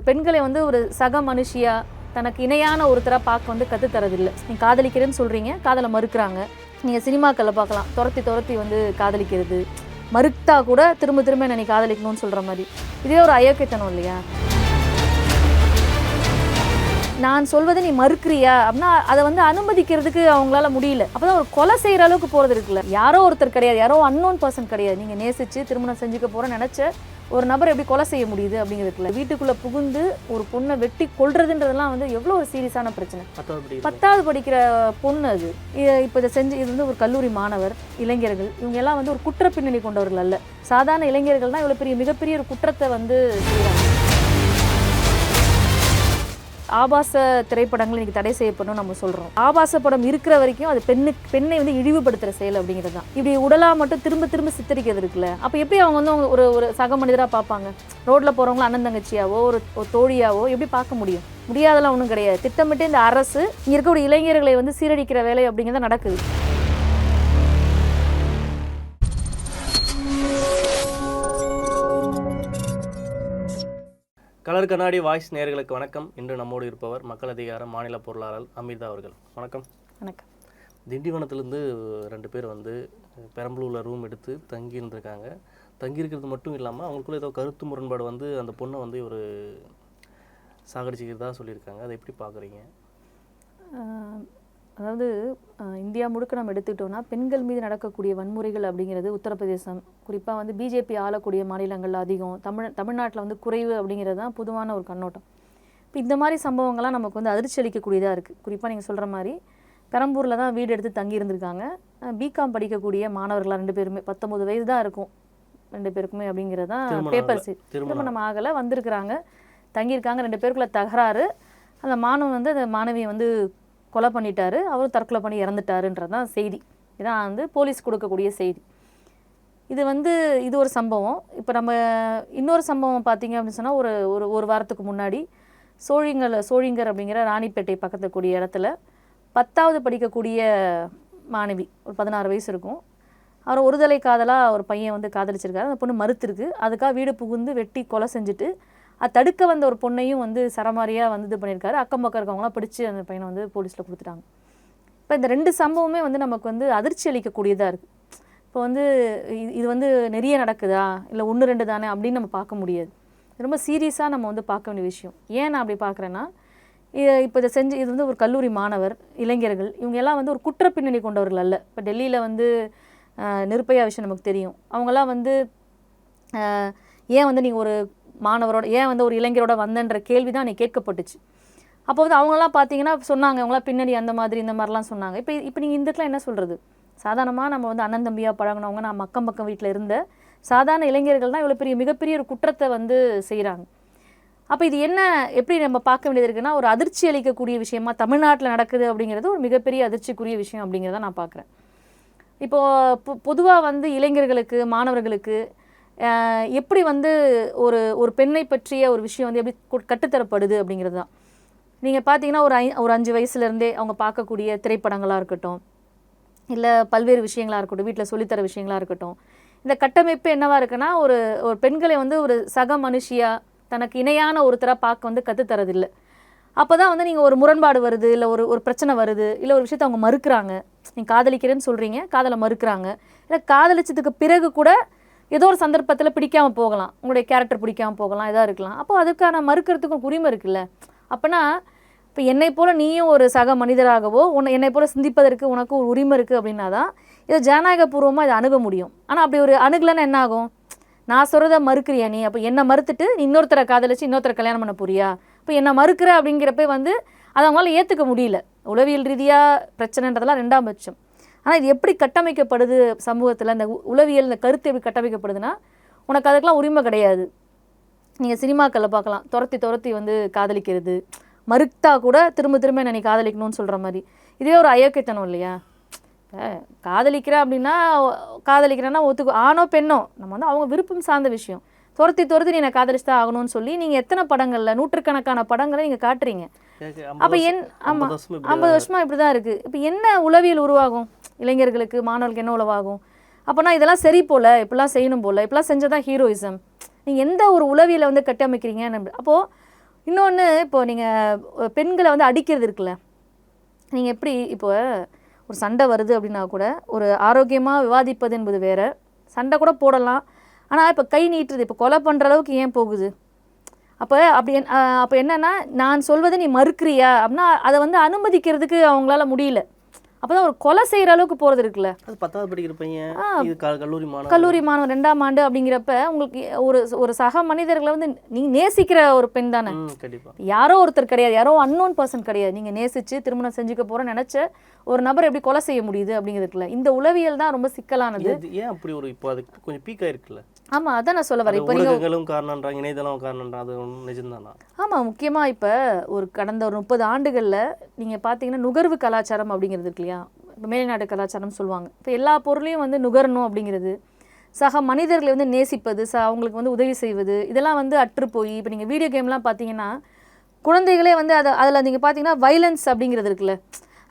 பெண்களை வந்து ஒரு சக மனுஷியா தனக்கு இணையான ஒருத்தராக பார்க்க வந்து கற்றுத்தரதில்லை நீங்கள் காதலிக்கிறேன்னு சொல்கிறீங்க காதலை மறுக்கிறாங்க. நீங்கள் சினிமாக்களில் பார்க்கலாம். துரத்தி துரத்தி வந்து காதலிக்கிறது. மறுத்தா கூட திரும்ப திரும்ப என்னை நீ காதலிக்கணும்னு சொல்கிற மாதிரி. இதே ஒரு அயோக்கியத்தனம் இல்லையா? நான் சொல்வதை நீ மறுக்கிறியா? அப்படின்னா அதை வந்து அனுமதிக்கிறதுக்கு அவங்களால முடியல. அப்பதான் ஒரு கொலை செய்யற அளவுக்கு போறது இருக்குல்ல. யாரோ ஒருத்தர் கிடையாது. யாரோ அன்னோன் பர்சன் கிடையாது. நீங்க நேசிச்சு திருமணம் செஞ்சுக்க போற நினைச்ச ஒரு நபர் எப்படி கொலை செய்ய முடியுது அப்படிங்கிறதுக்குல வீட்டுக்குள்ள புகுந்து ஒரு பொண்ணை வெட்டி கொல்றதுன்றதெல்லாம் வந்து எவ்வளோ ஒரு சீரியஸான பிரச்சனை. பத்தாவது படி பத்தாவது படிக்கிற பொண்ணு அது. இப்போ இதை செஞ்சு இது வந்து ஒரு கல்லூரி மாணவர் இளைஞர்கள் இவங்க எல்லாம் வந்து ஒரு குற்ற பின்னணி கொண்டவர்கள் அல்ல. சாதாரண இளைஞர்கள் தான் இவ்வளோ பெரிய மிகப்பெரிய ஒரு குற்றத்தை வந்து செய்கிறாங்க ஆபாச திரைப்படங்கள் இன்றைக்கி தடை செய்யப்படணும் நம்ம சொல்கிறோம் ஆபாச படம் இருக்கிற வரைக்கும் அது பெண்ணு பெண்ணை வந்து இழிவுபடுத்துகிற செயல் அப்படிங்கிறது தான். இப்படி உடலாக மட்டும் திரும்ப திரும்ப சித்தரிக்கிறது இருக்குல்ல. அப்போ எப்படி அவங்க வந்து அவங்க ஒரு ஒரு சக மனிதராக பார்ப்பாங்க? ரோட்டில் போகிறவங்களும் அண்ணன் தங்கச்சியாவோ ஒரு தோழியாவோ எப்படி பார்க்க முடியும்? முடியாதெல்லாம் ஒன்றும் கிடையாது. திட்டமிட்டு இந்த அரசு இங்கே இருக்கக்கூடிய இளைஞர்களை வந்து சீரழிக்கிற வேலை அப்படிங்கிறது நடக்குது. கலர் கண்ணாடி வாய்ஸ் நேயர்களுக்கு வணக்கம். இன்று நம்மோடு இருப்பவர் மக்கள் அதிகார மாநில பொருளாளர் அமிர்தா அவர்கள். வணக்கம். வணக்கம். திண்டிவனத்துலேருந்து ரெண்டு பேர் வந்து பெரம்பலூரில் ரூம் எடுத்து தங்கி இருந்திருக்காங்க. தங்கி இருக்கிறது மட்டும் இல்லாமல் அவங்களுக்குள்ள ஏதோ கருத்து முரண்பாடு வந்து அந்த பொண்ணை வந்து ஒரு சாகடிச்சிக்கிறதா சொல்லியிருக்காங்க. அதை எப்படி பார்க்குறீங்க? அதாவது இந்தியா முழுக்க நம்ம எடுத்துக்கிட்டோம்னா பெண்கள் மீது நடக்கக்கூடிய வன்முறைகள் அப்படிங்கிறது உத்தரப்பிரதேசம். குறிப்பாக வந்து பிஜேபி ஆளக்கூடிய மாநிலங்கள்ல அதிகம். தமிழ் தமிழ்நாட்டில் வந்து குறைவு அப்படிங்கிறது தான் பொதுவான ஒரு கண்ணோட்டம். இப்போ இந்த மாதிரி சம்பவங்கள்லாம் நமக்கு வந்து அதிர்ச்சி அளிக்கக்கூடியதாக இருக்குது குறிப்பாக நீங்கள் சொல்கிற மாதிரி பெரம்பூரில் தான் வீடு எடுத்து தங்கி இருந்திருக்காங்க. பிகாம் படிக்கக்கூடிய மாணவர்களாக ரெண்டு பேருமே பத்தொம்பது வயசு தான் இருக்கும். ரெண்டு பேருக்குமே அப்படிங்கிறது தான் திருமணம் பேப்பர் ஆகல. திருமணம் திருமணம் ஆகலை வந்திருக்கிறாங்க. தங்கியிருக்காங்க ரெண்டு பேருக்குள்ள தகராறு. அந்த மாணவன் வந்து அந்த மாணவியை வந்து கொலை பண்ணிட்டாரு அவரும் தற்கொலை பண்ணி இறந்துட்டாருன்றது தான் செய்தி. இதான் வந்து போலீஸ் கொடுக்கக்கூடிய செய்தி. இது வந்து இது ஒரு சம்பவம். இப்போ நம்ம இன்னொரு சம்பவம் பார்த்தீங்க அப்படின்னு சொன்னால் ஒரு ஒரு ஒரு வாரத்துக்கு முன்னாடி சோழிங்கல் சோழிங்கர் அப்படிங்கிற ராணிப்பேட்டை பக்கத்தில் கூடிய இடத்துல பத்தாவது படிக்கக்கூடிய மாணவி ஒரு பதினாறு வயசு இருக்கும். அவர் ஒருதலை காதலாக ஒரு பையன் வந்து காதலிச்சிருக்காரு. அந்த பொண்ணு மறுத்திருக்கு. அதுக்காக வீடு புகுந்து வெட்டி கொலை செஞ்சுட்டு அது தடுக்க வந்த ஒரு பொண்ணையும் வந்து சரமாரியாக வந்து இது பண்ணியிருக்காரு. அக்கம் பக்கம் இருக்கவங்களாம் பிடிச்சி அந்த பையனை வந்து போலீஸில் கொடுத்துட்டாங்க. இப்போ இந்த ரெண்டு சம்பவமே வந்து நமக்கு வந்து அதிர்ச்சி அளிக்கக்கூடியதாக இருக்குது இப்போ வந்து இது- இது வந்து நிறைய நடக்குதா? இல்லை ஒன்று ரெண்டு தானே அப்படின்னு நம்ம பார்க்க முடியாது. ரொம்ப சீரியஸாக நம்ம வந்து பார்க்க வேண்டிய விஷயம். ஏன் நான் அப்படி பார்க்குறேன்னா இப்போ இதை செஞ்சு இது வந்து ஒரு கல்லூரி மாணவர் இளைஞர்கள் இவங்க எல்லாம் வந்து ஒரு குற்ற பின்னணி கொண்டவர்கள் அல்ல. இப்போ டெல்லியில் வந்து நிருப்பையா நிர்பயா விஷயம் நமக்கு தெரியும். அவங்கெல்லாம் வந்து ஏன் வந்து நீங்கள் ஒரு மாணவரோட ஏன் வந்து ஒரு இளைஞரோட வந்தன்ற கேள்வி தான் நீ கேட்கப்பட்டுச்சு. அப்போ வந்து அவங்களாம் பார்த்தீங்கன்னா சொன்னாங்க அவங்களாம் பின்னாடி அந்த மாதிரி இந்த மாதிரிலாம் சொன்னாங்க. இப்போ இப்போ நீங்கள் இந்த இடத்துல என்ன சொல்கிறது சாதாரணமாக நம்ம வந்து அண்ணன் தம்பியாக பழகினவங்க நான் மக்கம் பக்கம் வீட்டில் இருந்த சாதாரண இளைஞர்கள் தான் இவ்வளோ பெரிய மிகப்பெரிய ஒரு குற்றத்தை வந்து செய்கிறாங்க அப்போ இது என்ன எப்படி நம்ம பார்க்க வேண்டியது இருக்குன்னா ஒரு அதிர்ச்சி அளிக்கக்கூடிய விஷயமா தமிழ்நாட்டில் நடக்குது அப்படிங்கிறது ஒரு மிகப்பெரிய அதிர்ச்சிக்குரிய விஷயம் அப்படிங்கிறத நான் பார்க்குறேன் இப்போது பொ பொதுவாக வந்து இளைஞர்களுக்கு மாணவர்களுக்கு எப்படி வந்து ஒரு ஒரு பெண்ணை பற்றிய ஒரு விஷயம் வந்து எப்படி கட்டுத்தரப்படுது அப்படிங்கிறது தான். நீங்கள் பார்த்தீங்கன்னா ஒரு ஐ ஒரு அஞ்சு வயசுலேருந்தே அவங்க பார்க்கக்கூடிய திரைப்படங்களாக இருக்கட்டும் இல்லை பல்வேறு விஷயங்களாக இருக்கட்டும் வீட்டில் சொல்லித்தர விஷயங்களாக இருக்கட்டும் இந்த கட்டமைப்பு என்னவாக இருக்குன்னா ஒரு ஒரு பெண்களை வந்து ஒரு சக மனுஷியாக தனக்கு இணையான ஒருத்தராக பார்க்க வந்து கற்றுத்தரதில்லை அப்போ தான் வந்து நீங்கள் ஒரு முரண்பாடு வருது இல்லை ஒரு ஒரு பிரச்சனை வருது இல்லை ஒரு விஷயத்தை அவங்க மறுக்கிறாங்க. நீங்கள் காதலிக்கிறேன்னு சொல்கிறீங்க காதலை மறுக்கிறாங்க. இல்லை காதலிச்சதுக்கு பிறகு கூட ஏதோ ஒரு சந்தர்ப்பத்தில் பிடிக்காமல் போகலாம். உங்களுடைய கேரக்டர் பிடிக்காமல் போகலாம் இதாக இருக்கலாம். அப்போ அதுக்கான மறுக்கிறதுக்கும் உரிமை இருக்குல்ல. அப்போனா இப்போ என்னை போல் நீயும் ஒரு சக மனிதராகவோ உன்னை என்னை போல சிந்திப்பதற்கு உனக்கு ஒரு உரிமை இருக்குது அப்படின்னா தான் இதை ஜனநாயகபூர்வமாக இதை அணுக முடியும். ஆனால் அப்படி ஒரு அணுகலைன்னா என்ன ஆகும்? நான் சொல்கிறத மறுக்கிறியா நீ? அப்போ என்னை மறுத்துட்டு நீ இன்னொருத்தரை காதலிச்சு இன்னொருத்தரை கல்யாணம் பண்ண போறியா? இப்போ என்னை மறுக்கிற அப்படிங்கிறப்ப வந்து அதை அவங்களால ஏற்றுக்க முடியல. உளவியல் ரீதியாக பிரச்சனைன்றதெல்லாம் ரெண்டாம் பட்சம். ஆனால் இது எப்படி கட்டமைக்கப்படுது சமூகத்தில்? இந்த உளவியல் இந்த கருத்து எப்படி கட்டமைக்கப்படுதுன்னா உனக்கு அதுக்கெல்லாம் உரிமை கிடையாது. நீங்கள் சினிமாக்களில் பார்க்கலாம். துரத்தி துரத்தி வந்து காதலிக்கிறது. மறுத்தா கூட திரும்ப திரும்ப என்னை நீ காதலிக்கணும்னு சொல்கிற மாதிரி. இதுவே ஒரு அயோக்கியத்தனம் இல்லையா? இப்போ காதலிக்கிற அப்படின்னா காதலிக்கிறேன்னா ஒத்துக்கு. ஆணோ பெண்ணோ நம்ம வந்து அவங்க விருப்பம் சார்ந்த விஷயம். துரத்தி துரத்தி நீ என்னை காதலிச்சு தான் ஆகணும்னு சொல்லி நீங்கள் எத்தனை படங்களில் நூற்றுக்கணக்கான படங்களை நீங்கள் காட்டுறீங்க? அப்போ என் ஆமாம் ஐம்பது வருஷம் இப்படி ஐம்பது வருஷமா இப்படி தான் இருக்குது இப்போ என்ன உளவியல் உருவாகும்? இளைஞர்களுக்கு மாணவர்களுக்கு என்ன உளவாகும்? அப்போனா இதெல்லாம் சரி போல் இப்படிலாம் செய்யணும் போல் இப்படிலாம் செஞ்சால் தான் ஹீரோயிசம் நீங்கள் எந்த ஒரு உளவியில் வந்து கட்டமைக்கிறீங்க? அப்போது இன்னொன்று இப்போ நீங்கள் பெண்களை வந்து அடிக்கிறது இருக்குல்ல? நீங்கள் எப்படி இப்போ ஒரு சண்டை வருது அப்படின்னா கூட ஒரு ஆரோக்கியமாக விவாதிப்பது என்பது வேறு. சண்டை கூட போடலாம். ஆனால் இப்போ கை நீட்டுறது இப்போ கொலை பண்ணுற அளவுக்கு ஏன் போகுது? அப்போ அப்படி என்- அப்போ என்னன்னா நான் சொல்வதை நீ மறுக்கிறியா? அப்படின்னா அதை வந்து அனுமதிக்கிறதுக்கு அவங்களால முடியல. அப்போ தான் ஒரு கொலை செய்கிற அளவுக்கு போகிறது இருக்குல்ல. அது பத்தாவது படிக்கிற பையன் இது கல்லூரி மாணவன். கல்லூரி மாணவன் ரெண்டாம் ஆண்டு அப்படிங்கிறப்ப உங்களுக்கு ஒரு ஒரு சக மனிதர்களை வந்து நீ நேசிக்கிற ஒரு பெண் தானே. யாரோ ஒருத்தர் கிடையாது யாரோ அன்னோன் பர்சன் கிடையாது. நீங்கள் நேசிச்சு திருமணம் செஞ்சுக்க போகிறேன்னு நினச்ச ஒரு நபர் எப்படி கொலை செய்ய முடியுது அப்படிங்கிறதுக்குல இந்த உளவியல் தான் ரொம்ப சிக்கலானது. ஏன் அப்படி ஒரு இப்போ அது கொஞ்சம் பீக் ஆயிருக்குல்ல? ஆமாம் அதான் நான் சொல்ல வரேன். இப்போ ஊடகங்களும் காரணம்ன்றாங்க இணையதளம் காரணம்ன்றாங்க அது நிஜம்தானா? ஆமாம் முக்கியமாக இப்போ ஒரு கடந்த ஒரு முப்பது ஆண்டுகளில் நீங்கள் பார்த்தீங்கன்னா நுகர்வு கலாச்சாரம் அப்படிங்கிறது இருக்கு இல்லையா? மேல்நாட்டு கலாச்சாரம் சொல்லுவாங்க. இப்போ எல்லா பொருளையும் வந்து நுகரணும் அப்படிங்கிறது. சக மனிதர்களை வந்து நேசிப்பது ச அவங்களுக்கு வந்து உதவி செய்வது இதெல்லாம் வந்து அற்று போய் இப்போ நீங்கள் வீடியோ கேம்லாம் பார்த்தீங்கன்னா குழந்தைகளே வந்து அதை அதில் நீங்கள் பார்த்தீங்கன்னா வைலன்ஸ் அப்படிங்கிறது இருக்குல்ல.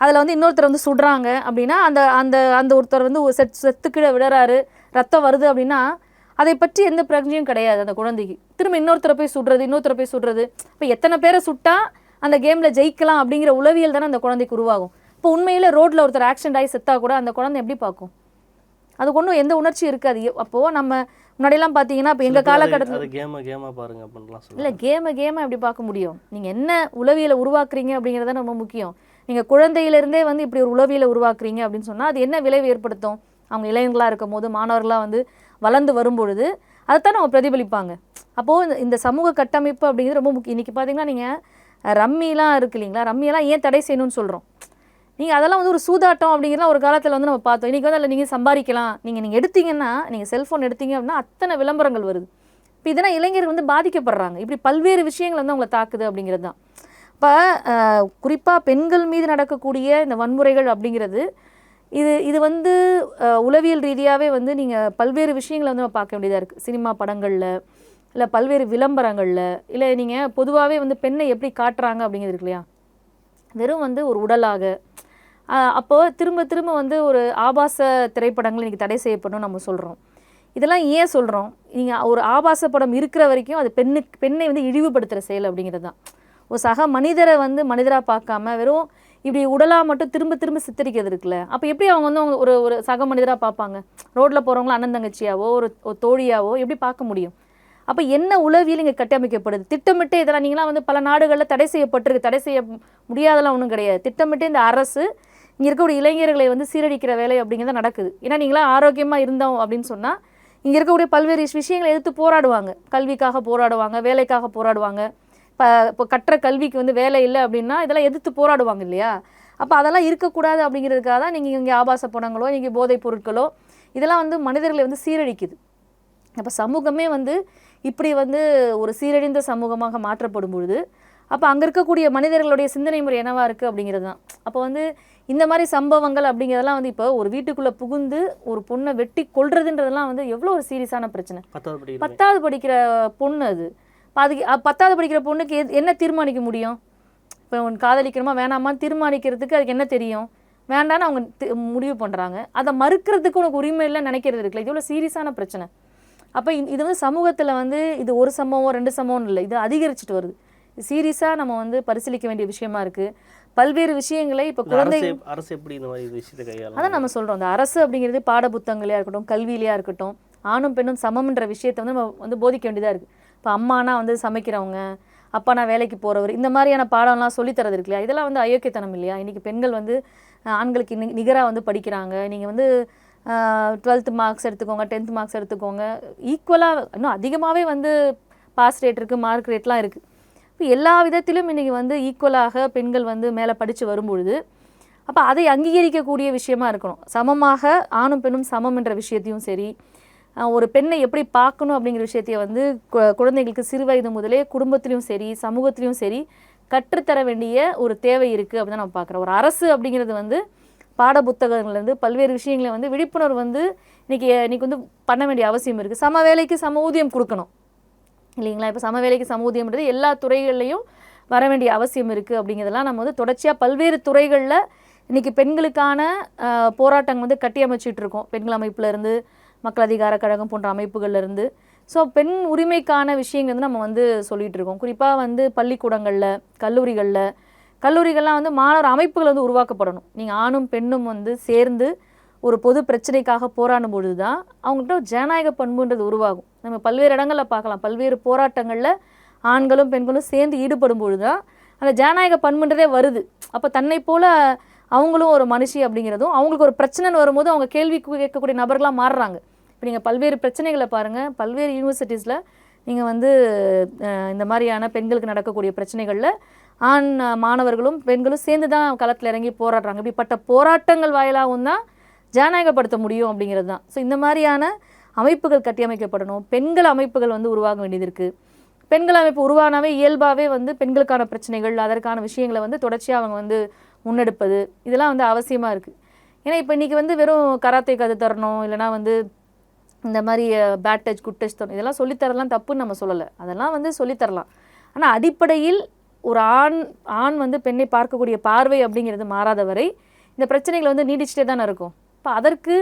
அதில் வந்து இன்னொருத்தர் வந்து சுடுறாங்க அப்படின்னா அந்த அந்த அந்த ஒருத்தர் வந்து செத் செத்துக்கிட விடுறாரு ரத்தம் வருது அப்படின்னா அதை பற்றி எந்த பிரச்சனையும் கிடையாது அந்த குழந்தைக்கு. திரும்ப இன்னொருத்தரை போய் சுடுறது இன்னொருத்தரை போய் சுடுறது. இப்போ எத்தனை பேரை சுட்டா அந்த கேமில் ஜெயிக்கலாம் அப்படிங்கிற உளவியல் தானே அந்த குழந்தைக்கு உருவாகும். இப்போ உண்மையில ரோட்டில் ஒருத்தர் ஆக்சிடென்ட் ஆகி செத்தா கூட அந்த குழந்தை எப்படி பார்க்கும்? அதுக்கு ஒன்றும் எந்த உணர்ச்சியும் இருக்காது. எ- அப்போ நம்ம முன்னாடியெல்லாம் பார்த்தீங்கன்னா இப்போ எங்கள் காலகட்டத்தில் கேமா கேமா பாருங்க அப்படின்லாம் இல்லை கேமை கேமை எப்படி பார்க்க முடியும்? நீங்கள் என்ன உளவியலை உருவாக்குறீங்க அப்படிங்கிறது ரொம்ப முக்கியம். நீங்கள் குழந்தையிலேருந்தே வந்து இப்படி ஒரு உளவியலை உருவாக்குறீங்க அப்படின்னு சொன்னால் அது என்ன விளைவு ஏற்படுத்தும்? அவங்க இளைஞர்களாக இருக்கும் போது மாணவர்களாக வந்து வளர்ந்து வரும்பொழுது அதைத்தான் அவங்க பிரதிபலிப்பாங்க. அப்போது இந்த- இந்த சமூக கட்டமைப்பு அப்படிங்கிறது ரொம்ப முக்கியம். இன்றைக்கி பார்த்தீங்கன்னா நீங்கள் ரம்மிலாம் இருக்கு இல்லைங்களா? ரம்மியெல்லாம் ஏன் தடை செய்யணும்னு சொல்கிறோம் நீங்கள் அதெல்லாம் வந்து ஒரு சூதாட்டம் அப்படிங்கிறலாம் ஒரு காலத்தில் வந்து நம்ம பார்த்தோம். இன்றைக்கி வந்து அதில் நீங்கள் சம்பாதிக்கலாம். நீங்கள் நீங்கள் எடுத்தீங்கன்னா நீங்கள் செல்ஃபோன் எடுத்தீங்க அப்படின்னா அத்தனை விளம்பரங்கள் வருது. இப்போ இதெல்லாம் இளைஞர்கள் வந்து பாதிக்கப்படுறாங்க. இப்படி பல்வேறு விஷயங்கள் வந்து அவங்கள தாக்குது அப்படிங்கிறது தான். இப்போ குறிப்பாக பெண்கள் மீது நடக்கக்கூடிய இந்த வன்முறைகள் அப்படிங்கிறது இது இது வந்து உளவியல் ரீதியாகவே வந்து நீங்கள் பல்வேறு விஷயங்களை வந்து நம்ம பார்க்க வேண்டியதாக இருக்குது சினிமா படங்களில் இல்லை பல்வேறு விளம்பரங்களில் இல்லை நீங்கள் பொதுவாகவே வந்து பெண்ணை எப்படி காட்டுறாங்க அப்படிங்கிறது இருக்கு இல்லையா? வெறும் வந்து ஒரு உடலாக. அப்போது அப்போ திரும்ப திரும்ப வந்து ஒரு ஆபாச திரைப்படங்கள் இன்னைக்கு தடை செய்யப்படணும் நம்ம சொல்கிறோம் இதெல்லாம் ஏன் சொல்கிறோம் நீங்கள் ஒரு ஆபாச படம் இருக்கிற வரைக்கும் அது பெண்ணுக்கு பெண்ணை வந்து இழிவுபடுத்துகிற செயல் அப்படிங்கிறது தான். ஒரு சக மனிதரை வந்து மனிதராக பார்க்காம வெறும் இப்படி உடலாக மட்டும் திரும்ப திரும்ப சித்தரிக்கிறது இருக்குல்ல. அப்போ எப்படி அவங்க வந்து அவங்க ஒரு ஒரு சக மனிதராக பார்ப்பாங்க? ரோட்டில் போகிறவங்கள அண்ணன் தங்கச்சியாவோ ஒரு தோழியாவோ எப்படி பார்க்க முடியும்? அப்போ என்ன உளவியல் இங்கே கட்டமைக்கப்படுது? திட்டமிட்டு இதெல்லாம் நீங்களாம் வந்து பல நாடுகளில் தடை செய்யப்பட்டிருக்கு. தடை செய்ய முடியாதெல்லாம் ஒன்றும் கிடையாது. திட்டமிட்டு இந்த அரசு இங்கே இருக்கக்கூடிய இளைஞர்களை வந்து சீரழிக்கிற வேலை அப்படிங்கிறது நடக்குது. ஏன்னா நீங்களாம் ஆரோக்கியமாக இருந்தோம் அப்படின்னு சொன்னால் இங்கே இருக்கக்கூடிய பல்வேறு விஷயங்களை எதிர்த்து போராடுவாங்க. கல்விக்காக போராடுவாங்க வேலைக்காக போராடுவாங்க. இப்போ இப்போ கற்ற கல்விக்கு வந்து வேலை இல்லை அப்படின்னா இதெல்லாம் எதிர்த்து போராடுவாங்க இல்லையா? அப்போ அதெல்லாம் இருக்கக்கூடாது அப்படிங்கிறதுக்காக தான் நீங்கள் இங்கே ஆபாச படங்களோ இங்கே போதைப் பொருட்களோ இதெல்லாம் வந்து மனிதர்களை வந்து சீரழிக்குது. அப்போ சமூகமே வந்து இப்படி வந்து ஒரு சீரழிந்த சமூகமாக மாற்றப்படும் பொழுது அப்போ அங்கே இருக்கக்கூடிய மனிதர்களுடைய சிந்தனை முறை என்னவா இருக்குது அப்படிங்கிறது தான். அப்போ வந்து இந்த மாதிரி சம்பவங்கள் அப்படிங்கிறதெல்லாம் வந்து இப்போ ஒரு வீட்டுக்குள்ளே புகுந்து ஒரு பொண்ணை வெட்டி கொல்றதுன்றதெல்லாம் வந்து எவ்வளோ ஒரு சீரியஸான பிரச்சனை. பத்தாவது படிக்கிற பொண்ணு அது. அதுக்கு பத்தாவது படிக்கிற பொண்ணுக்கு என்ன தீர்மானிக்க முடியும்? இப்போ உன் காதலிக்கணுமா வேணாமான்னு தீர்மானிக்கிறதுக்கு அதுக்கு என்ன தெரியும்? வேண்டான்னு அவங்க முடிவு பண்ணுறாங்க அதை மறுக்கிறதுக்கு உனக்கு உரிமை இல்லைன்னு நினைக்கிறது இருக்குல்ல. இது எவ்வளோ சீரியஸான பிரச்சனை. அப்போ இது வந்து சமூகத்தில் வந்து இது ஒரு சம்பவம் ரெண்டு சம்பவம் இல்லை. இது அதிகரிச்சுட்டு வருது. சீரியஸாக நம்ம வந்து பரிசீலிக்க வேண்டிய விஷயமா இருக்குது பல்வேறு விஷயங்களை இப்போ குழந்தை அரசு எப்- அரசு எப்படி இந்த மாதிரி விஷயத்தை கையாளும் அதான் நம்ம சொல்கிறோம் அந்த அரசு அப்படிங்கிறது பாட புத்தகங்களையா இருக்கட்டும் கல்வியிலையா இருக்கட்டும் ஆணும் பெண்ணும் சமம்ன்ற விஷயத்தை வந்து நம்ம வந்து போதிக்க வேண்டியதாக இருக்குது இப்போ அம்மானா வந்து சமைக்கிறவங்க அப்பானா வேலைக்கு போகிறவர் இந்த மாதிரியான பாடம்லாம் சொல்லித்தரது இருக்கு இல்லையா? இதெல்லாம் வந்து அயோக்கியத்தனம் இல்லையா? இன்றைக்கி பெண்கள் வந்து ஆண்களுக்கு நிகராக வந்து படிக்கிறாங்க. நீங்கள் வந்து டுவெல்த்து மார்க்ஸ் எடுத்துக்கோங்க டென்த் மார்க்ஸ் எடுத்துக்கோங்க. ஈக்குவலாக இன்னும் அதிகமாகவே வந்து பாஸ் ரேட் இருக்குது மார்க் ரேட்லாம் இருக்குது இப்போ எல்லா விதத்திலும் இன்றைக்கி வந்து ஈக்குவலாக பெண்கள் வந்து மேலே படித்து வரும்பொழுது அப்போ அதை அங்கீகரிக்கக்கூடிய விஷயமா இருக்கணும். சமமாக ஆணும் பெண்ணும் சமம் என்ற விஷயத்தையும் சரி ஒரு பெண்ணை எப்படி பார்க்கணும் அப்படிங்கிற விஷயத்தைய வந்து கு- குழந்தைகளுக்கு சிறு வயது முதலே குடும்பத்திலையும் சரி சமூகத்திலையும் சரி கற்றுத்தர வேண்டிய ஒரு தேவை இருக்குது அப்படின்னு நம்ம பார்க்குறோம். ஒரு அரசு அப்படிங்கிறது வந்து பாட புத்தகங்கள்லேருந்து பல்வேறு விஷயங்களை வந்து விழிப்புணர்வு வந்து இன்றைக்கி இன்னைக்கு வந்து பண்ண வேண்டிய அவசியம் இருக்குது சம வேலைக்கு சம ஊதியம் கொடுக்கணும். இல்லைங்களா? இப்போ சம வேலைக்கு சம ஊதியம்ன்றது எல்லா துறைகள்லையும் வர வேண்டிய அவசியம் இருக்குது அப்படிங்கிறதெல்லாம் நம்ம வந்து தொடர்ச்சியாக பல்வேறு துறைகளில் இன்றைக்கி பெண்களுக்கான போராட்டங்கள் வந்து கட்டி இருக்கோம். பெண்கள் அமைப்புல இருந்து மக்கள் அதிகார கழகம் போன்ற அமைப்புகள்லேருந்து. ஸோ பெண் உரிமைக்கான விஷயங்கள் வந்து நம்ம வந்து சொல்லிகிட்டு இருக்கோம் குறிப்பாக வந்து பள்ளிக்கூடங்களில் கல்லூரிகளில் கல்லூரிகள்லாம் வந்து மாணவர் அமைப்புகள் வந்து உருவாக்கப்படணும். நீங்கள் ஆணும் பெண்ணும் வந்து சேர்ந்து ஒரு பொது பிரச்சனைக்காக போராடும் பொழுது தான் அவங்கள்ட்ட ஒரு ஜனநாயக பண்புன்றது உருவாகும். நம்ம பல்வேறு இடங்களில் பார்க்கலாம். பல்வேறு போராட்டங்களில் ஆண்களும் பெண்களும் சேர்ந்து ஈடுபடும் பொழுது தான் அந்த ஜனநாயக பண்புன்றதே வருது. அப்போ தன்னை போல் அவங்களும் ஒரு மனுஷி அப்படிங்கிறதும் அவங்களுக்கு ஒரு பிரச்சனைன்னு வரும்போது அவங்க கேள்வி கேட்கக்கூடிய நபர்களாக மாறுறாங்க. இப்போ நீங்கள் பல்வேறு பிரச்சனைகளை பாருங்கள் பல்வேறு யூனிவர்சிட்டிஸில் நீங்கள் வந்து இந்த மாதிரியான பெண்களுக்கு நடக்கக்கூடிய பிரச்சனைகளில் ஆண் மாணவர்களும் பெண்களும் சேர்ந்து தான் களத்தில் இறங்கி போராடுறாங்க. இப்படிப்பட்ட போராட்டங்கள் வாயிலாகவும் தான் ஜனநாயகப்படுத்த முடியும் அப்படிங்கிறது தான். ஸோ இந்த மாதிரியான அமைப்புகள் கட்டியமைக்கப்படணும் பெண்கள் அமைப்புகள் வந்து உருவாக வேண்டியது இருக்குது பெண்கள் அமைப்பு உருவானாவே இயல்பாகவே வந்து பெண்களுக்கான பிரச்சனைகள் அதற்கான விஷயங்களை வந்து தொடர்ச்சியாக அவங்க வந்து முன்னெடுப்பது இதெல்லாம் வந்து அவசியமாக இருக்குது ஏன்னா இப்போ இன்றைக்கி வந்து வெறும் கராத்தே கது தரணும் இல்லைனா வந்து இந்த மாதிரி பேட் டச் குட் டச் தரணும் இதெல்லாம் சொல்லித்தரலாம் தப்புன்னு நம்ம சொல்லலை. அதெல்லாம் வந்து சொல்லித்தரலாம். ஆனால் அடிப்படையில் ஒரு ஆண் ஆண் வந்து பெண்ணை பார்க்கக்கூடிய பார்வை அப்படிங்கிறது மாறாத வரை இந்த பிரச்சனைகள் வந்து நீடிச்சுட்டே தானே இருக்கும். இப்போ அதற்கு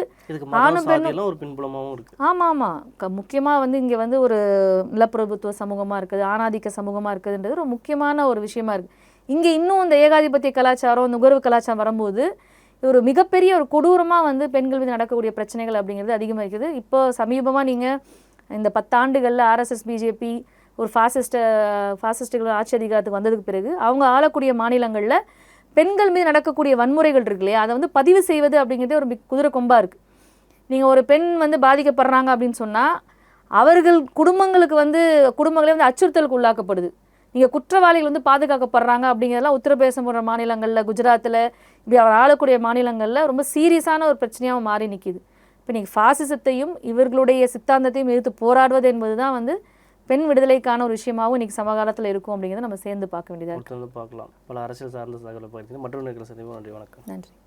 ஆணும் சாதியெல்லாம் ஒரு பின்புலமாகவும் இருக்கு. ஆமாம். ஆமாம் முக்கியமாக வந்து இங்கே வந்து ஒரு நிலப்பிரபுத்துவ சமூகமாக இருக்குது ஆணாதிக்க சமூகமாக இருக்குதுன்றது ஒரு முக்கியமான ஒரு விஷயமா இருக்குது இங்கே இன்னும் இந்த ஏகாதிபத்திய கலாச்சாரம் நுகர்வு கலாச்சாரம் வரும்போது ஒரு மிகப்பெரிய ஒரு கொடூரமாக வந்து பெண்கள் மீது நடக்கக்கூடிய பிரச்சனைகள் அப்படிங்கிறது அதிகமாக இருக்குது இப்போ சமீபமாக நீங்கள் இந்த பத்தாண்டுகளில் ஆர்எஸ்எஸ் பிஜேபி ஒரு ஃபாசிஸ்ட ஃபாசிஸ்டுகள் ஆட்சி அதிகாரத்துக்கு வந்ததுக்கு பிறகு அவங்க ஆளக்கூடிய மாநிலங்களில் பெண்கள் மீது நடக்கக்கூடிய வன்முறைகள் இருக்கு இல்லையா? அதை வந்து பதிவு செய்வது அப்படிங்கிறதே ஒரு குதிரை கொம்பாக இருக்குது நீங்கள் ஒரு பெண் வந்து பாதிக்கப்படுறாங்க அப்படின்னு சொன்னால் அவர்கள் குடும்பங்களுக்கு வந்து குடும்பங்களே வந்து அச்சுறுத்தலுக்கு உள்ளாக்கப்படுது. நீங்கள் குற்றவாளிகள் வந்து பாதுகாக்கப்படுறாங்க அப்படிங்கிறதெல்லாம் உத்தரப்பிரதேசம் போன்ற மாநிலங்களில் குஜராத்தில் இப்படி அவர் ஆளக்கூடிய மாநிலங்களில் ரொம்ப சீரியஸான ஒரு பிரச்சனையாக மாறி நிற்கிது இப்போ நீங்கள் ஃபாசிசத்தையும் இவர்களுடைய சித்தாந்தத்தையும் எதிர்த்து போராடுவது என்பது தான் வந்து பெண் விடுதலைக்கான ஒரு விஷயமாகவும் இன்றைக்கி சமகாலத்தில் இருக்கும் அப்படிங்கிறத நம்ம சேர்ந்து பார்க்க வேண்டியதாக வந்து பார்க்கலாம். பல அரசியல் சார்ந்த தகவலை பகிர்ந்து மற்றொரு நன்றி வணக்கம். நன்றி.